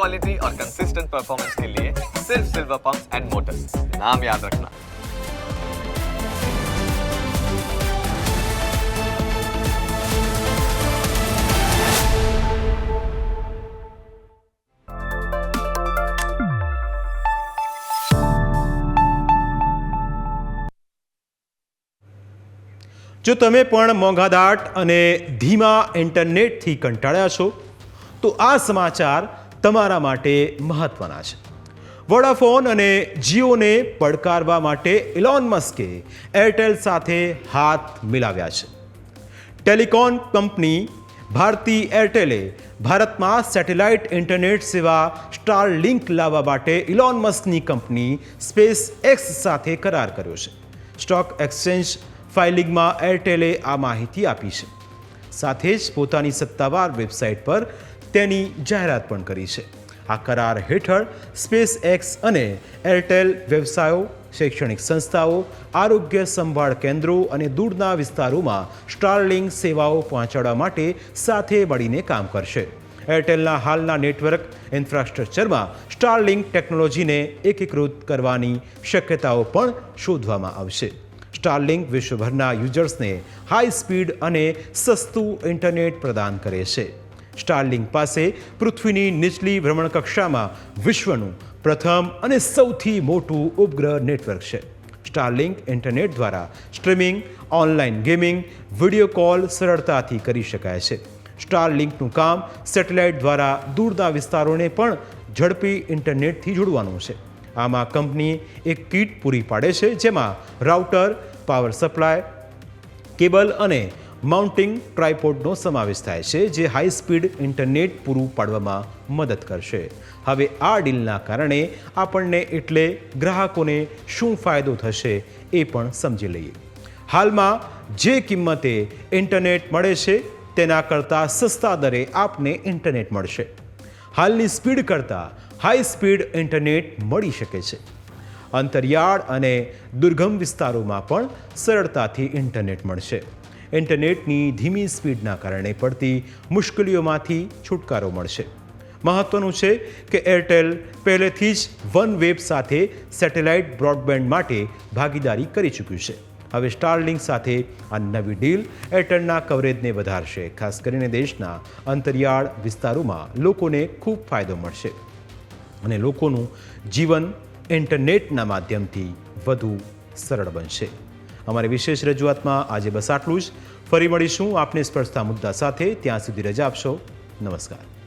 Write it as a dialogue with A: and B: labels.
A: Quality और consistent performance के लिए सिर्फ सिल्वर पंप्स एंड मोटर्स नाम याद रखना
B: જો તમે પણ મોંઘાદાટ અને ધીમા ઇન્ટરનેટથી કંટાળ્યા છો તો આ સમાચાર તમારા માટે મહત્વના છે. વોડાફોન અને જીઓને પડકારવા માટે ઇલોન મસ્કે એરટેલ સાથે હાથ મિલાવ્યા છે. ટેલિકોમ કંપની ભારતી એરટેલે ભારતમાં સેટેલાઇટ ઇન્ટરનેટ સેવા સ્ટાર લિંક લાવવા માટે ઇલોન મસ્કની કંપની સ્પેસ એક્સ સાથે કરાર કર્યો છે. સ્ટોક એક્સચેન્જ ફાઇલિંગમાં એરટેલે આ માહિતી આપી છે. સાથે જ પોતાની સત્તાવાર વેબસાઇટ પર તેની જાહેરાત પણ કરી છે. આ કરાર હેઠળ સ્પેસ એક્સ અને એરટેલ વ્યવસાયો, શૈક્ષણિક સંસ્થાઓ, આરોગ્ય સંભાળ કેન્દ્રો અને દૂરના વિસ્તારોમાં સ્ટારલિંગ સેવાઓ પહોંચાડવા માટે સાથે મળીને કામ કરશે. એરટેલના હાલના નેટવર્ક ઇન્ફ્રાસ્ટ્રક્ચરમાં સ્ટારલિંક ટેકનોલોજીને એકીકૃત કરવાની શક્યતાઓ પણ શોધવામાં આવશે. સ્ટારલિંક વિશ્વભરના યુઝર્સને હાઈ સ્પીડ અને સસ્તું ઇન્ટરનેટ પ્રદાન કરે છે. સ્ટારલિંક પાસે પૃથ્વીની નીચલી ભ્રમણકક્ષામાં વિશ્વનું પ્રથમ અને સૌથી મોટું ઉપગ્રહ નેટવર્ક છે. સ્ટારલિંક ઇન્ટરનેટ દ્વારા streaming, online gaming, video call સરળતાથી કરી શકાય છે. સ્ટારલિંકનું કામ સેટેલાઇટ દ્વારા દૂરના વિસ્તારોને પણ ઝડપી ઇન્ટરનેટથી જોડવાનું છે. આમાં કંપની એક કીટ પૂરી પાડે છે જેમાં રાઉટર, પાવર સપ્લાય, કેબલ અને માઉન્ટિંગ ટ્રાયપોડનો સમાવેશ થાય છે, જે હાઈ સ્પીડ ઇન્ટરનેટ પૂરું પાડવામાં મદદ કરશે. હવે આ ડીલના કારણે આપણને એટલે ગ્રાહકોને શું ફાયદો થશે એ પણ સમજી લઈએ. હાલમાં જે કિંમતે ઇન્ટરનેટ મળે છે, તેના કરતાં સસ્તા દરે આપને ઇન્ટરનેટ મળશે. હાલની સ્પીડ કરતાં હાઈ સ્પીડ ઇન્ટરનેટ મળી શકે છે. અંતરિયાળ અને દુર્ગમ વિસ્તારોમાં પણ સરળતાથી ઇન્ટરનેટ મળશે. ઇન્ટરનેટની ધીમી સ્પીડના કારણે પડતી મુશ્કેલીઓમાંથી છુટકારો મળશે. મહત્વનું છે કે એરટેલ પહેલેથી જ વન વેબ સાથે સેટેલાઇટ બ્રોડબેન્ડ માટે ભાગીદારી કરી ચૂક્યું છે. હવે સ્ટારલિંક સાથે આ નવી ડીલ એરટેલના કવરેજને વધારશે, ખાસ કરીને દેશના અંતરિયાળ વિસ્તારોમાં લોકોને ખૂબ ફાયદો મળશે. અને લોકોનું જીવન ઇન્ટરનેટના માધ્યમથી વધુ સરળ બનશે. અમારી વિશેષ રજૂઆતમાં આજે બસ આટલું જ. ફરી મળીશું આપને સ્પર્શતા મુદ્દા સાથે. ત્યાં સુધી રજા આપશો. નમસ્કાર.